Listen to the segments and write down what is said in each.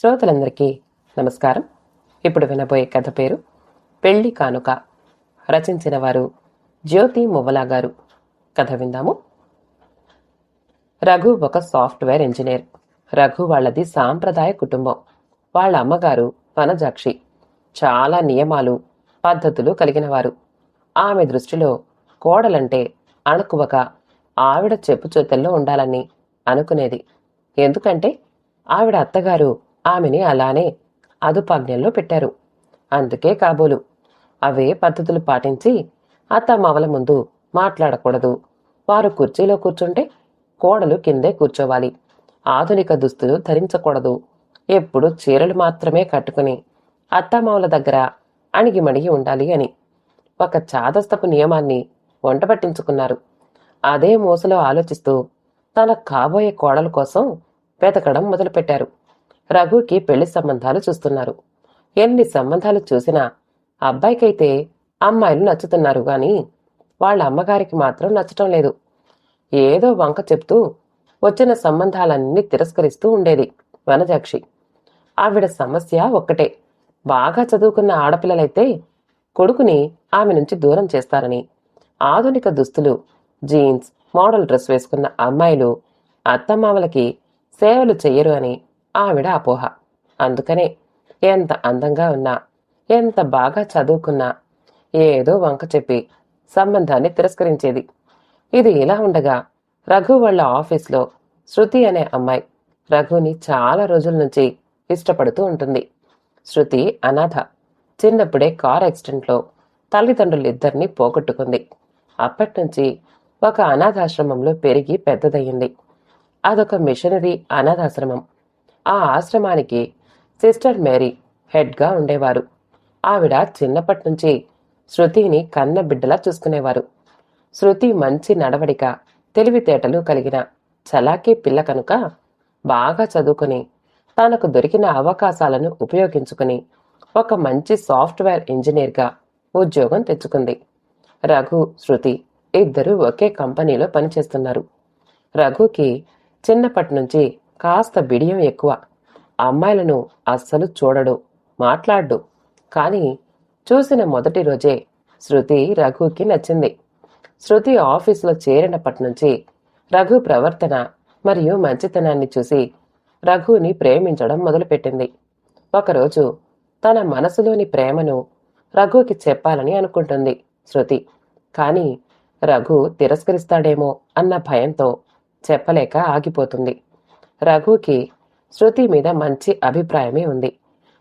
శ్రోతలందరికీ నమస్కారం. ఇప్పుడు వినబోయే కథ పేరు పెళ్ళి కానుక. రచించిన వారు జ్యోతి మువ్వలా గారు. కథ విందాము. రఘు ఒక సాఫ్ట్వేర్ ఇంజనీర్. రఘు వాళ్ళది సాంప్రదాయ కుటుంబం. వాళ్ళ అమ్మగారు వనజాక్షి. చాలా నియమాలు పద్ధతులు కలిగినవారు ఆమె దృష్టిలో కోడలంటే అణకువగా ఆవిడ చెప్పు చేతుల్లో ఉండాలని అనుకునేది. ఎందుకంటే ఆవిడ అత్తగారు ఆమెని అలానే అదుపాజ్ఞల్లో పెట్టారు. అందుకే కాబోలు. అవే పద్ధతులు పాటించి అత్తమావల ముందు మాట్లాడకూడదు. వారు కుర్చీలో కూర్చుంటే కోడలు కిందే కూర్చోవాలి. ఆధునిక దుస్తులు ధరించకూడదు. ఎప్పుడు చీరలు మాత్రమే కట్టుకుని అత్తమావల దగ్గర అణిగిమణిగి ఉండాలి అని ఒక చాదస్తపు నియమాన్ని వంట పట్టించుకున్నారు అదే మూసలో ఆలోచిస్తూ తన కాబోయే కోడల కోసం వెతకడం మొదలుపెట్టారు. రఘుకి పెళ్ళి సంబంధాలు చూస్తున్నారు. ఎన్ని సంబంధాలు చూసినా అబ్బాయికైతే అమ్మాయిలు నచ్చుతున్నారు గాని వాళ్ళ అమ్మగారికి మాత్రం నచ్చటం లేదు. ఏదో వంక చెప్తూ వచ్చిన సంబంధాలన్నీ తిరస్కరిస్తూ ఉండేది వనజాక్షి. ఆవిడ సమస్య ఒక్కటే. బాగా చదువుకున్న ఆడపిల్లలైతే కొడుకుని ఆమె నుంచి దూరం చేస్తారని. ఆధునిక దుస్తులు జీన్స్ మోడల్ డ్రెస్ వేసుకున్న అమ్మాయిలు అత్తమామలకి సేవలు చెయ్యరు అని ఆవిడ అపోహ. అందుకనే ఎంత అందంగా ఉన్నా ఎంత బాగా చదువుకున్నా ఏదో వంక చెప్పి సంబంధాన్ని తిరస్కరించేది. ఇది ఇలా ఉండగా రఘు వాళ్ళ ఆఫీస్లో శృతి అనే అమ్మాయి రఘుని చాలా రోజుల నుంచి ఇష్టపడుతూ ఉంటుంది. శృతి అనాథ. చిన్నప్పుడే కార్ యాక్సిడెంట్లో తల్లిదండ్రులిద్దరినీ పోగొట్టుకుంది. అప్పటి నుంచి ఒక అనాథాశ్రమంలో పెరిగి పెద్దదయ్యింది. అదొక మిషనరీ అనాథాశ్రమం. ఆ ఆశ్రమానికి సిస్టర్ మేరీ హెడ్గా ఉండేవారు. ఆవిడ చిన్నప్పటి నుంచి శృతిని కన్న బిడ్డలా చూసుకునేవారు. శృతి మంచి నడవడిక తెలివితేటలు కలిగిన చలాకీ పిల్ల కనుక బాగా చదువుకుని తనకు దొరికిన అవకాశాలను ఉపయోగించుకుని ఒక మంచి సాఫ్ట్వేర్ ఇంజనీర్గా ఉద్యోగం తెచ్చుకుంది. రఘు శృతి ఇద్దరు ఒకే కంపెనీలో పనిచేస్తున్నారు. రఘుకి చిన్నప్పటి నుంచి కాస్త బిడియం ఎక్కువ. అమ్మాయిలను అస్సలు చూడడు మాట్లాడు కానీ చూసిన మొదటి రోజే శృతి రఘుకి నచ్చింది. శృతి ఆఫీసులో చేరినప్పటి నుంచి రఘు ప్రవర్తన మరియు మంచితనాన్ని చూసి రఘుని ప్రేమించడం మొదలుపెట్టింది. ఒకరోజు తన మనసులోని ప్రేమను రఘుకి చెప్పాలని అనుకుంటుంది శృతి. కానీ రఘు తిరస్కరిస్తాడేమో అన్న భయంతో చెప్పలేక ఆగిపోతుంది. రఘుకి శృతి మీద మంచి అభిప్రాయమే ఉంది.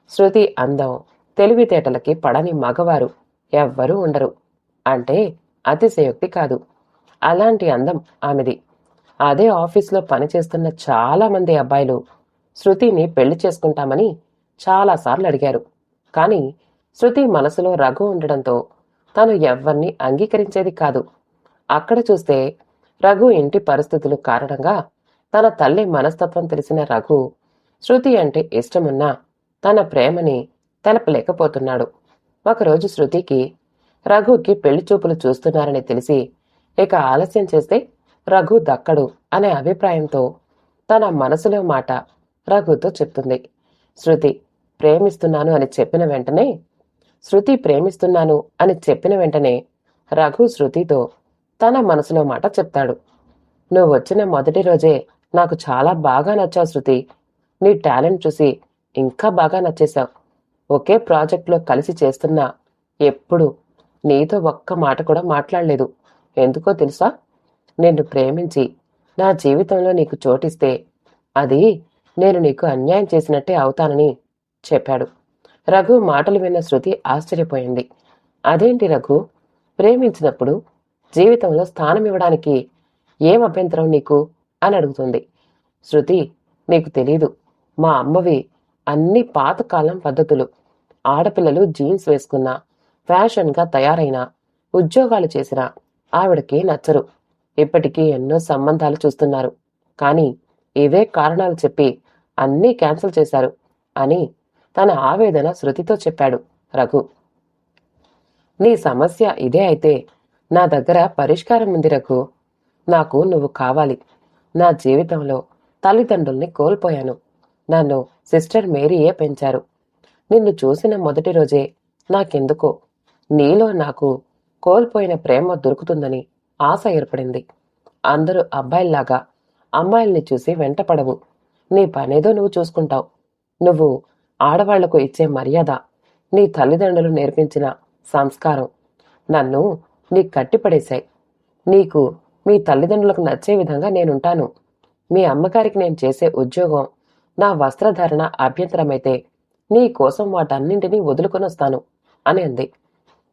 శృతి అందం తెలివితేటలకి పడని మగవారు ఎవ్వరూ ఉండరు. అంటే అతిశయోక్తి కాదు. అలాంటి అందం ఆమెది. అదే ఆఫీస్లో పనిచేస్తున్న చాలామంది అబ్బాయిలు శృతిని పెళ్ళి చేసుకుంటామని చాలాసార్లు అడిగారు. కానీ శృతి మనసులో రఘు ఉండడంతో తను ఎవ్వరిని అంగీకరించేది కాదు. అక్కడ చూస్తే రఘు ఇంటి పరిస్థితులు కారణంగా తన తల్లి మనస్తత్వం తెలిసిన రఘు శృతి అంటే ఇష్టమున్నా తన ప్రేమని తెలపలేకపోతున్నాడు. ఒకరోజు శృతికి రఘుకి పెళ్ళి చూపులు చూస్తున్నారని తెలిసి ఇక ఆలస్యం చేస్తే రఘు దక్కడు అనే అభిప్రాయంతో తన మనసులో మాట రఘుతో చెప్తుంది. శృతి ప్రేమిస్తున్నాను అని చెప్పిన వెంటనే శృతి ప్రేమిస్తున్నాను అని చెప్పిన వెంటనే రఘు శృతితో తన మనసులో మాట చెప్తాడు. నువ్వు వచ్చిన మొదటి రోజే నాకు చాలా బాగా నచ్చావు శృతి. నీ టాలెంట్ చూసి ఇంకా బాగా నచ్చేశావు. ఒకే ప్రాజెక్ట్లో కలిసి చేస్తున్నా ఎప్పుడు నీతో ఒక్క మాట కూడా మాట్లాడలేదు. ఎందుకో తెలుసా? నిన్ను ప్రేమించి నా జీవితంలో నీకు చోటిస్తే అది నేను నీకు అన్యాయం చేసినట్టే అవుతానని చెప్పాడు. రఘు మాటలు విన్న శృతి ఆశ్చర్యపోయింది. అదేంటి రఘు? ప్రేమించినప్పుడు జీవితంలో స్థానం ఇవ్వడానికి ఏం అభ్యంతరం నీకు? అని అడుగుతుంది. శృతి నీకు తెలీదు. మా అమ్మవి అన్ని పాతకాలం పద్ధతులు. ఆడపిల్లలు జీన్స్ వేసుకున్నా ఫ్యాషన్గా తయారైనా ఉద్యోగాలు చేసినా ఆవిడకి నచ్చరు. ఇప్పటికీ ఎన్నో సంబంధాలు చూస్తున్నారు. కానీ ఇవే కారణాలు చెప్పి అన్నీ క్యాన్సిల్ చేశారు అని తన ఆవేదన శృతితో చెప్పాడు రఘు. నీ సమస్య ఇదే అయితే నా దగ్గర పరిష్కారం ఉంది రఘు. నాకు నువ్వు కావాలి. నా జీవితంలో తల్లిదండ్రుల్ని కోల్పోయాను. నన్ను సిస్టర్ మేరీయే పెంచారు. నిన్ను చూసిన మొదటి రోజే నాకెందుకో నీలో నాకు కోల్పోయిన ప్రేమ దొరుకుతుందని ఆశ ఏర్పడింది. అందరూ అబ్బాయిల్లాగా అమ్మాయిల్ని చూసి వెంటపడవు. నీ పనేదో నువ్వు చూసుకుంటావు. నువ్వు ఆడవాళ్ళకు ఇచ్చే మర్యాద నీ తల్లిదండ్రులు నేర్పించిన సంస్కారం నన్ను నీ కట్టిపడేశాయి. నీకు మీ తల్లిదండ్రులకు నచ్చే విధంగా నేనుంటాను. మీ అమ్మగారికి నేను చేసే ఉద్యోగం నా వస్త్రధారణ అభ్యంతరమైతే నీ కోసం వాటన్నింటినీ వదులుకొని వస్తాను అని అంది.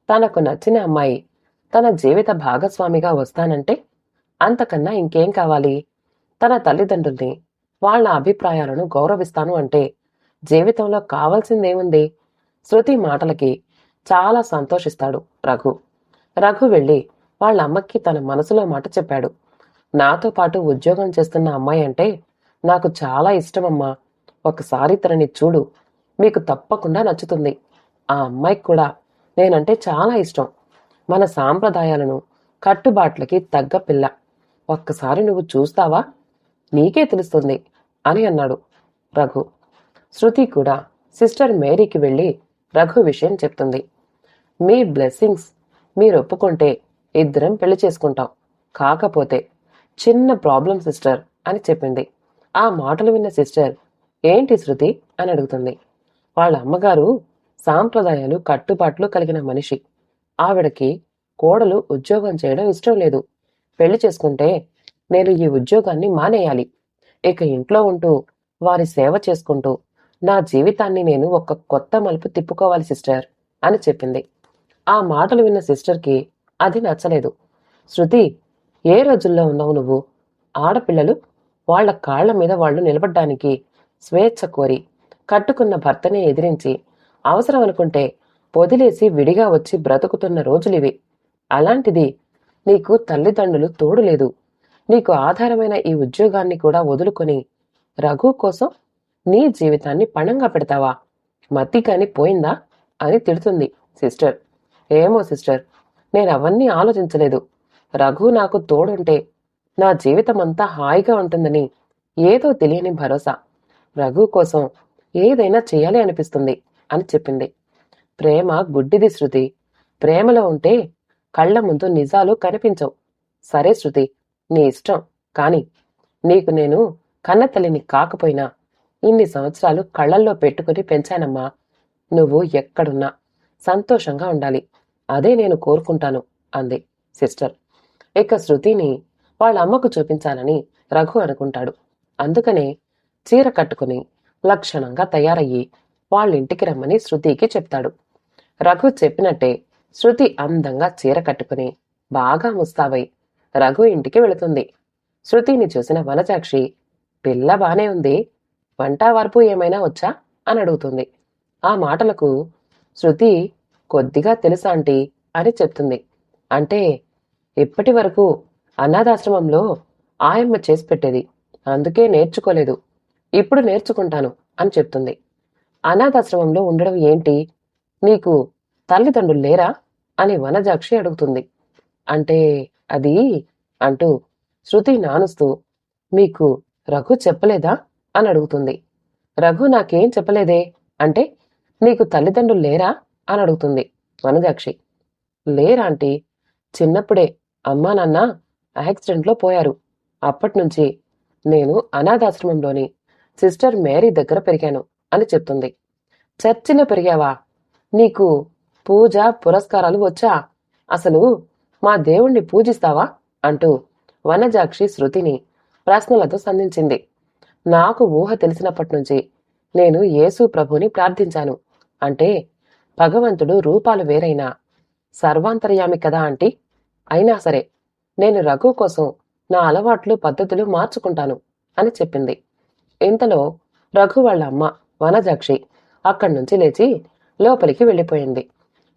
తనకు నచ్చిన అమ్మాయి తన జీవిత భాగస్వామిగా వస్తానంటే అంతకన్నా ఇంకేం కావాలి? తన తల్లిదండ్రుల్ని వాళ్ళ అభిప్రాయాలను గౌరవిస్తాను అంటే జీవితంలో కావాల్సిందేముంది? శృతి మాటలకి చాలా సంతోషిస్తాడు రఘు. రఘు వెళ్ళి వాళ్ళ అమ్మకి తన మనసులో మాట చెప్పాడు. నాతో పాటు ఉద్యోగం చేస్తున్న అమ్మాయి అంటే నాకు చాలా ఇష్టమమ్మా. ఒకసారి తనని చూడు. మీకు తప్పకుండా నచ్చుతుంది. ఆ అమ్మాయికి కూడా నేనంటే చాలా ఇష్టం. మన సాంప్రదాయాలను కట్టుబాట్లకి తగ్గ పిల్ల. ఒక్కసారి నువ్వు చూస్తావా? నీకే తెలుస్తుంది అని అన్నాడు రఘు. శృతి కూడా సిస్టర్ మేరీకి వెళ్ళి రఘు విషయం చెప్తుంది. మీ బ్లెస్సింగ్స్ మీరు ఒప్పుకుంటే ఇద్దరం పెళ్ళి చేసుకుంటాం. కాకపోతే చిన్న ప్రాబ్లం సిస్టర్ అని చెప్పింది. ఆ మాటలు విన్న సిస్టర్ ఏంటి శృతి? అని అడుగుతుంది. వాళ్ళ అమ్మగారు సాంప్రదాయాలు కట్టుబాట్లు కలిగిన మనిషి. ఆవిడకి కోడలు ఉద్యోగం చేయడం ఇష్టం లేదు. పెళ్ళి చేసుకుంటే నేను ఈ ఉద్యోగాన్ని మానేయాలి. ఇక ఇంట్లో ఉంటూ వారి సేవ చేసుకుంటూ నా జీవితాన్ని నేను ఒక కొత్త మలుపు తిప్పుకోవాలి సిస్టర్ అని చెప్పింది. ఆ మాటలు విన్న సిస్టర్కి అది నచ్చలేదు. శృతి ఏ రోజుల్లో ఉన్నావు నువ్వు? ఆడపిల్లలు వాళ్ళ కాళ్ళ మీద వాళ్ళు నిలబడ్డానికి స్వేచ్ఛ కోరి కట్టుకున్న భర్తని ఎదిరించి అవసరం అనుకుంటే పొదిలేసి విడిగా వచ్చి బ్రతుకుతున్న రోజులివి. అలాంటిది నీకు తల్లిదండ్రులు తోడు లేదు. నీకు ఆధారమైన ఈ ఉద్యోగాన్ని కూడా వదులుకొని రఘు కోసం నీ జీవితాన్ని పణంగా పెడతావా? మత్తి కాని పోయిందా? అని తిడుతుంది సిస్టర్. ఏమో సిస్టర్ నేను అవన్నీ ఆలోచించలేదు. రఘు నాకు తోడుంటే నా జీవితం అంతా హాయిగా ఉంటుందని ఏదో తెలియని భరోసా. రఘు కోసం ఏదైనా చేయాలి అనిపిస్తుంది అని చెప్పింది. ప్రేమ గుడ్డిది శృతి. ప్రేమలో ఉంటే కళ్ళ ముందు నిజాలు కనిపించవు. సరే శృతి నీ ఇష్టం. కాని నీకు నేను కన్నతల్లిని కాకపోయినా ఇన్ని సంవత్సరాలు కళ్ళల్లో పెట్టుకుని పెంచానమ్మా. నువ్వు ఎక్కడున్నా సంతోషంగా ఉండాలి. అదే నేను కోరుకుంటాను అంది సిస్టర్. ఇక శృతిని వాళ్ళ అమ్మకు చూపించాలని రఘు అనుకుంటాడు. అందుకనే చీర కట్టుకుని లక్షణంగా తయారయ్యి వాళ్ళ ఇంటికి రమ్మని శృతికి చెప్తాడు. రఘు చెప్పినట్టే శృతి అందంగా చీర కట్టుకుని బాగా ముస్తావై రఘు ఇంటికి వెళుతుంది. శృతిని చూసిన వనజాక్షి పిల్ల బానే ఉంది వంట వార్పు ఏమైనా వచ్చా? అని అడుగుతుంది. ఆ మాటలకు శృతి కొద్దిగా తెలుసా ఆంటీ? అని చెప్తుంది. అంటే ఇప్పటి వరకు అనాథాశ్రమంలో ఆయమ్మ చేసి పెట్టేది. అందుకే నేర్చుకోలేదు. ఇప్పుడు నేర్చుకుంటాను అని చెప్తుంది. అనాథాశ్రమంలో ఉండడం ఏంటి? నీకు తల్లిదండ్రులు లేరా? అని వనజాక్షి అడుగుతుంది. అంటే అది అంటూ శృతి నానుస్తూ మీకు రఘు చెప్పలేదా? అని అడుగుతుంది. రఘు నాకేం చెప్పలేదే? అంటే నీకు తల్లిదండ్రులు లేరా? అని అడుగుతుంది వనజాక్షి లేరా ఆంటీ చిన్నప్పుడే అమ్మా నాన్న యాక్సిడెంట్లో పోయారు. అప్పటినుంచి నేను అనాథాశ్రమంలోని సిస్టర్ మేరీ దగ్గర పెరిగాను అని చెప్తుంది. చర్చిలో పెరిగావా? నీకు పూజ పురస్కారాలు వచ్చా? అసలు మా దేవుణ్ణి పూజిస్తావా? అంటూ వనజాక్షి శృతిని ప్రశ్నలతో సంధించింది. నాకు ఊహ తెలిసినప్పటి నుంచి నేను యేసు ప్రభుని ప్రార్థించాను. అంటే భగవంతుడు రూపాలు వేరైనా. సర్వాంతర్యామి కదా ఆంటీ? అయినా సరే నేను రఘు కోసం నా అలవాట్లు పద్ధతులు మార్చుకుంటాను అని చెప్పింది. ఇంతలో రఘు వాళ్ళ అమ్మ వనజాక్షి అక్కడి నుంచి లేచి లోపలికి వెళ్ళిపోయింది.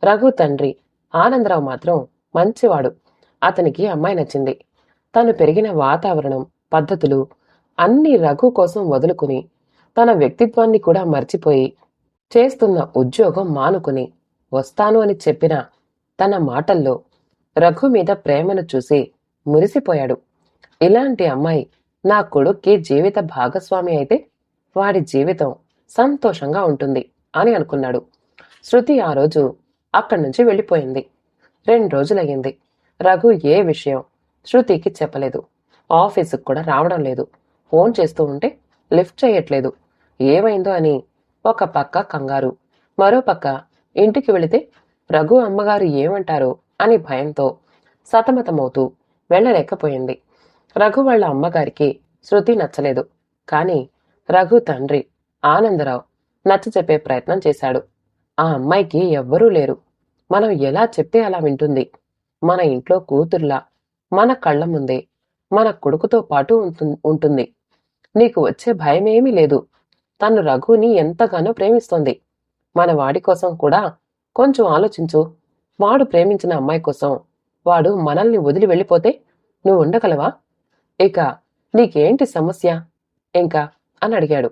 రఘు తండ్రి ఆనందరావు మాత్రం మంచివాడు. అతనికి అమ్మాయి నచ్చింది. తను పెరిగిన వాతావరణం పద్ధతులు అన్ని రఘు కోసం వదులుకుని తన వ్యక్తిత్వాన్ని కూడా మర్చిపోయి చేస్తున్న ఉద్యోగం మానుకుని వస్తాను అని చెప్పిన తన మాటల్లో రఘు మీద ప్రేమను చూసి మురిసిపోయాడు. ఇలాంటి అమ్మాయి నా కొడుక్కి జీవిత భాగస్వామి అయితే వాడి జీవితం సంతోషంగా ఉంటుంది అని అనుకున్నాడు. శృతి ఆ రోజు అక్కడి నుంచి వెళ్ళిపోయింది. రెండు రోజులయ్యింది. రఘు ఏ విషయం శృతికి చెప్పలేదు. ఆఫీసుకు కూడా రావడం లేదు. ఫోన్ చేస్తూ ఉంటే లిఫ్ట్ చేయట్లేదు. ఏమైందో అని ఒక పక్క కంగారు మరోపక్క ఇంటికి వెళితే రఘు అమ్మగారు ఏమంటారో అని భయంతో సతమతమవుతూ వెళ్ళలేకపోయింది. రఘు వాళ్ళ అమ్మగారికి శృతి నచ్చలేదు. కానీ రఘు తండ్రి ఆనందరావు నచ్చ చెప్పే ప్రయత్నం చేశాడు. ఆ అమ్మాయికి ఎవ్వరూ లేరు. మనం ఎలా చెప్తే అలా వింటుంది. మన ఇంట్లో కూతుర్లా మన కళ్ళ ముందే మన కొడుకుతో పాటు ఉంటుంది. నీకు వచ్చే భయమేమీ లేదు. తను రఘుని ఎంతగానో ప్రేమిస్తోంది. మన వాడి కోసం కూడా కొంచెం ఆలోచించు. వాడు ప్రేమించిన అమ్మాయి కోసం వాడు మనల్ని వదిలి వెళ్ళిపోతే నువ్వు ఉండగలవా? ఇక నీకేంటి సమస్య? ఇంకా అని అడిగాడు.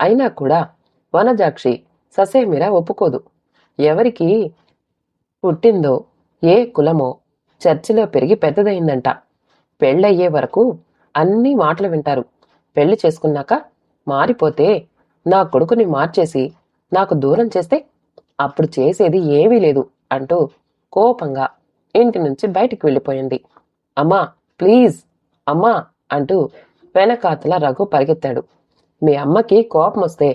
అయినా కూడా వనజాక్షి ససేమిరా ఒప్పుకోదు. ఎవరికి పుట్టిందో ఏ కులమో చర్చిలో పెరిగి పెద్దదైందంట పెళ్ళయ్యే వరకు అన్ని మాటలు వింటారు. పెళ్ళి చేసుకున్నాక మారిపోతే నా కొడుకుని మార్చేసి నాకు దూరం చేస్తే అప్పుడు చేసేది ఏమీ లేదు అంటూ కోపంగా ఇంటి నుంచి బయటికి వెళ్ళిపోయింది. అమ్మా ప్లీజ్ అమ్మా అంటూ వెనకాతల రఘు పరిగెత్తాడు. మీ అమ్మకి కోపం వస్తే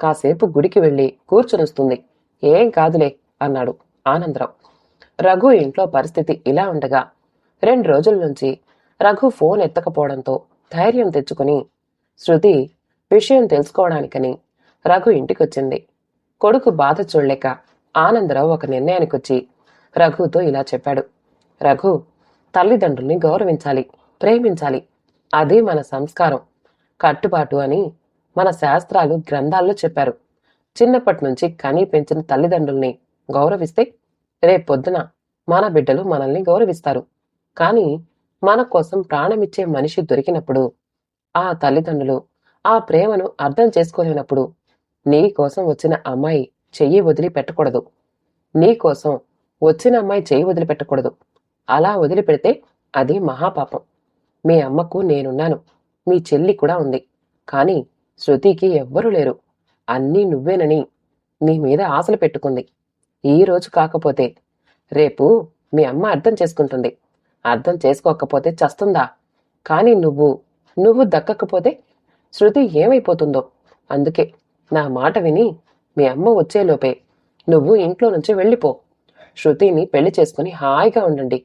కాసేపు గుడికి వెళ్ళి కూర్చునొస్తుంది. ఏం కాదులే అన్నాడు ఆనందరావు. రఘు ఇంట్లో పరిస్థితి ఇలా ఉండగా రెండు రోజుల నుంచి రఘు ఫోన్ ఎత్తకపోవడంతో ధైర్యం తెచ్చుకుని శృతి విషయం తెలుసుకోవడానికని రఘు ఇంటికొచ్చింది. కొడుకు బాధ చూడలేక ఆనందరావు ఒక నిర్ణయానికొచ్చి రఘుతో ఇలా చెప్పాడు. రఘు తల్లిదండ్రుల్ని గౌరవించాలి ప్రేమించాలి. అది మన సంస్కారం. కట్టుబాటు అని మన శాస్త్రాలు గ్రంథాల్లో చెప్పారు. చిన్నప్పటి నుంచి కని పెంచిన తల్లిదండ్రుల్ని గౌరవిస్తే రేపొద్దున మన బిడ్డలు మనల్ని గౌరవిస్తారు. కానీ మన కోసం ప్రాణమిచ్చే మనిషి దొరికినప్పుడు ఆ తల్లిదండ్రులు ఆ ప్రేమను అర్థం చేసుకోలేనప్పుడు నీ కోసం వచ్చిన అమ్మాయి చెయ్యి వదిలి పెట్టకూడదు నీ కోసం వచ్చిన అమ్మాయి చెయ్యి వదిలిపెట్టకూడదు. అలా వదిలిపెడితే అది మహాపాపం. మీ అమ్మకు నేనున్నాను. మీ చెల్లి కూడా ఉంది. కానీ శృతికి ఎవ్వరూ లేరు. అన్నీ నువ్వేనని నీ మీద ఆశలు పెట్టుకుంది. ఈ రోజు కాకపోతే రేపు మీ అమ్మ అర్థం చేసుకుంటుంది. అర్థం చేసుకోకపోతే చస్తుందా? కానీ నువ్వు నువ్వు దక్కకపోతే శృతి ఏమైపోతుందో. అందుకే నా మాట విని మీ అమ్మ వచ్చేలోపే నువ్వు ఇంట్లో నుంచి వెళ్ళిపో. శృతిని పెళ్ళి చేసుకుని హాయిగా ఉండండి.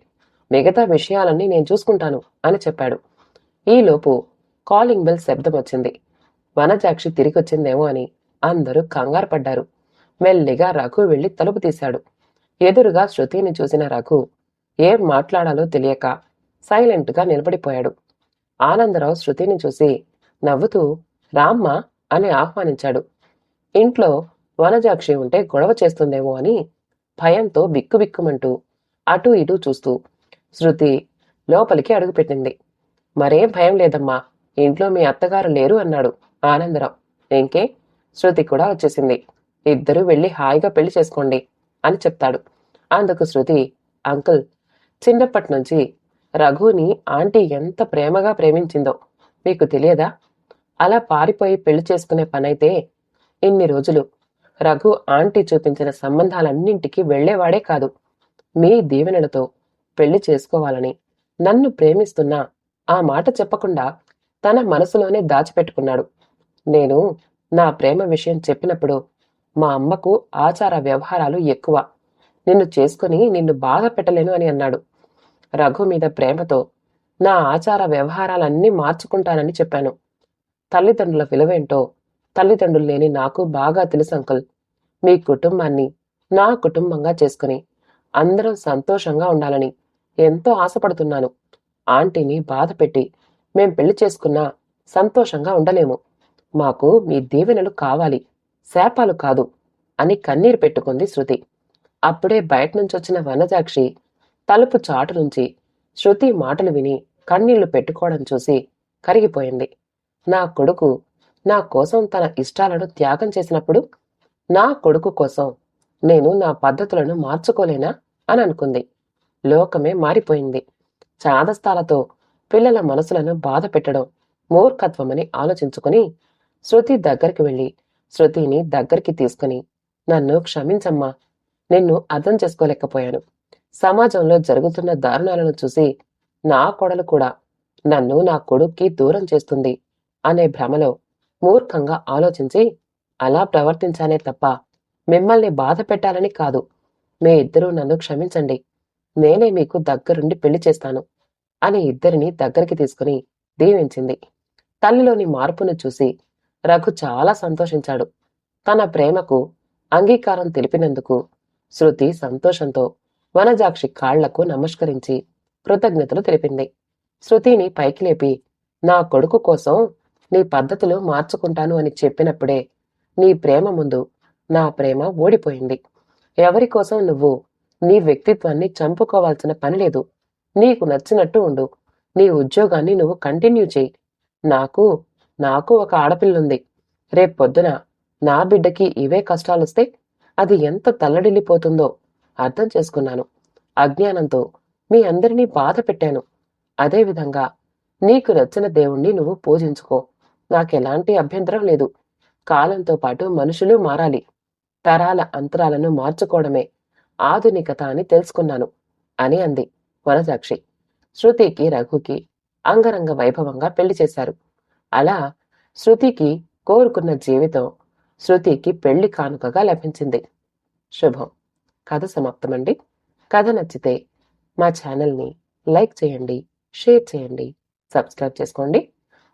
మిగతా విషయాలన్నీ నేను చూసుకుంటాను అని చెప్పాడు. ఈలోపు కాలింగ్ బెల్ శబ్దం వచ్చింది. వనజాక్షి తిరిగొచ్చిందేమో అని అందరూ కంగారు పడ్డారు. మెల్లిగా రఘు వెళ్ళి తలుపు తీశాడు. ఎదురుగా శృతిని చూసిన రఘు ఏం మాట్లాడాలో తెలియక సైలెంట్గా నిలబడిపోయాడు. ఆనందరావు శృతిని చూసి నవ్వుతూ రామ్మ అని ఆహ్వానించాడు. ఇంట్లో వనజాక్షి ఉంటే గొడవ చేస్తుందేమో అని భయంతో బిక్కుబిక్కుమంటూ అటూ ఇటూ చూస్తూ శృతి లోపలికి అడుగుపెట్టింది మరేం భయం లేదమ్మా ఇంట్లో మీ అత్తగారు లేరు అన్నాడు ఆనందరావు. ఇంకే? శృతి కూడా వచ్చేసింది. ఇద్దరూ వెళ్ళి హాయిగా పెళ్ళి చేసుకోండి అని చెప్తాడు. అందుకు శృతి అంకుల్ చిన్నప్పటి నుంచి రఘుని ఆంటీ ఎంత ప్రేమగా ప్రేమించిందో మీకు తెలియదా? అలా పారిపోయి పెళ్ళి చేసుకునే పనైతే ఇన్ని రోజులు. రఘు ఆంటీ చూపించిన సంబంధాలన్నింటికి వెళ్ళేవాడే కాదు. మీ దీవెనలతో పెళ్ళి చేసుకోవాలని నన్ను ప్రేమిస్తున్నా ఆ మాట చెప్పకుండా తన మనసులోనే దాచిపెట్టుకున్నాడు. నేను నా ప్రేమ విషయం చెప్పినప్పుడు మా అమ్మకు ఆచార వ్యవహారాలు ఎక్కువ. నిన్ను చేసుకుని నిన్ను బాధ పెట్టలేను అని అన్నాడు. రఘు మీద ప్రేమతో నా ఆచార వ్యవహారాలన్నీ మార్చుకుంటానని చెప్పాను. తల్లిదండ్రుల విలువేంటో తల్లిదండ్రులు లేని నాకు బాగా తెలుసు అంకుల్. మీ కుటుంబాన్ని నా కుటుంబంగా చేసుకుని అందరం సంతోషంగా ఉండాలని ఎంతో ఆశపడుతున్నాను. ఆంటీని బాధ పెట్టి మేం పెళ్ళి చేసుకున్నా సంతోషంగా ఉండలేము. మాకు మీ దీవెనలు కావాలి శాపాలు కాదు అని కన్నీరు పెట్టుకుంది శృతి. అప్పుడే బయట నుంచి వచ్చిన వనజాక్షి తలుపు చాటు నుంచి శృతి మాటలు విని కన్నీళ్ళు పెట్టుకోవడం చూసి కరిగిపోయింది. నా కొడుకు నా కోసం తన ఇష్టాలను త్యాగం చేసినప్పుడు నా కొడుకు కోసం నేను నా పద్ధతులను మార్చుకోలేనా అని అనుకుంది. లోకమే మారిపోయింది. చాదస్తాలతో పిల్లల మనసులను బాధ పెట్టడం మూర్ఖత్వమని ఆలోచించుకుని శృతి దగ్గరికి వెళ్ళి శృతిని దగ్గరికి తీసుకుని నన్ను క్షమించమ్మా. నిన్ను అర్థం చేసుకోలేకపోయాను. సమాజంలో జరుగుతున్న దారుణాలను చూసి నా కొడలు కూడా నన్ను నా కొడుక్కి దూరం చేస్తుంది. అనే భ్రమలో మూర్ఖంగా ఆలోచించి అలా ప్రవర్తించానే తప్ప మిమ్మల్ని బాధ పెట్టాలని కాదు. మీ ఇద్దరూ నన్ను క్షమించండి. నేనే మీకు దగ్గరుండి పెళ్ళి చేస్తాను అని ఇద్దరిని దగ్గరికి తీసుకుని దీవించింది. తల్లిలోని మార్పును చూసి రఘు చాలా సంతోషించాడు. తన ప్రేమకు అంగీకారం తెలిపినందుకు శృతి సంతోషంతో వనజాక్షి కాళ్ళకు నమస్కరించి కృతజ్ఞతలు తెలిపింది. శృతిని పైకి లేపి నా కొడుకు కోసం నీ పద్ధతులు మార్చుకుంటాను అని చెప్పినప్పుడే నీ ప్రేమ ముందు నా ప్రేమ ఓడిపోయింది. ఎవరి కోసం నువ్వు నీ వ్యక్తిత్వాన్ని చంపుకోవాల్సిన పని లేదు. నీకు నచ్చినట్టు ఉండు. నీ ఉద్యోగాన్ని నువ్వు కంటిన్యూ చేయి. నాకు నాకు ఒక ఆడపిల్లుంది. రేపు పొద్దున నా బిడ్డకి ఇవే కష్టాలొస్తే అది ఎంత తల్లడిల్లిపోతుందో అర్థం చేసుకున్నాను. అజ్ఞానంతో మీ అందరినీ బాధ పెట్టాను అదేవిధంగా నీకు నచ్చిన దేవుణ్ణి నువ్వు పూజించుకో. నాకెలాంటి అభ్యంతరం లేదు. కాలంతో పాటు మనుషులు మారాలి. తరాల అంతరాలను మార్చుకోవడమే ఆధునికత అని తెలుసుకున్నాను అని అంది వనసాక్షి శృతికి రఘుకి అంగరంగ వైభవంగా పెళ్ళి చేశారు. అలా శృతికి కోరుకున్న జీవితం శృతికి పెళ్ళి కానుకగా లభించింది. శుభం. కథ సమాప్తమండి. కథ నచ్చితే మా ఛానల్ని లైక్ చేయండి షేర్ చేయండి సబ్స్క్రైబ్ చేసుకోండి.